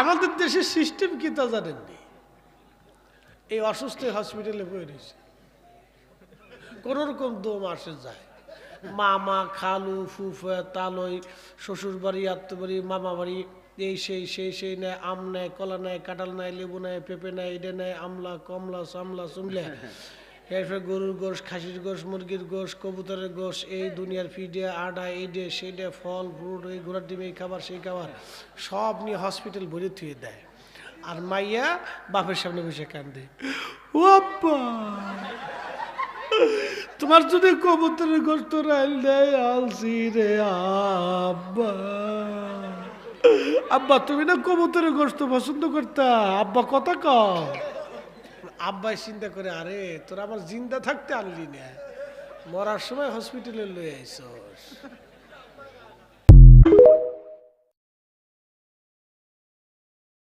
আমাদের দেশের সিস্টেম কি তা জানেননি এই অসুস্থ হসপিটালে রয়েছে। কোনো রকম দম আসে যায়। মামা, খালু, ফুফা, তালই, শ্বশুর বাড়ি আত্মবাড়ি মামা বাড়ি, এই সেই সেই সেই নেয়, আম নেয়, কলা নেয়, কাঁঠাল নেয়, লেবু নেয়, পেঁপে নেয় ইডে নেয়, আমলা, কমলা, সামলা, সুমলা। এরপরে গরুর গোশ, খাসির গোশ, মুরগির গোশ, কবুতরের গোশ, এই দুনিয়ার ফিডে, আডা এই ডে সেই ডে ফল, ফ্রুট, এই ঘোড়ার ডিম, এই খাবার, সেই খাবার, সব নিয়ে হসপিটাল ভরে থুয়ে দেয়। আর মাইয়া বাপের সামনে বসে কান্দে। তোমার যদি কবুতরের গোস্ত রাইল দেয় রে আব্বা। আব্বা, তুমি না কবুতরের গোস্ত পছন্দ করতা? আব্বা, কথা ক আব্বাই চিন্তা করে, আরে, তোর আমার জিন্দা থাকতে আনলি না। মরার সময় হসপিটালে লয়ে আইসস।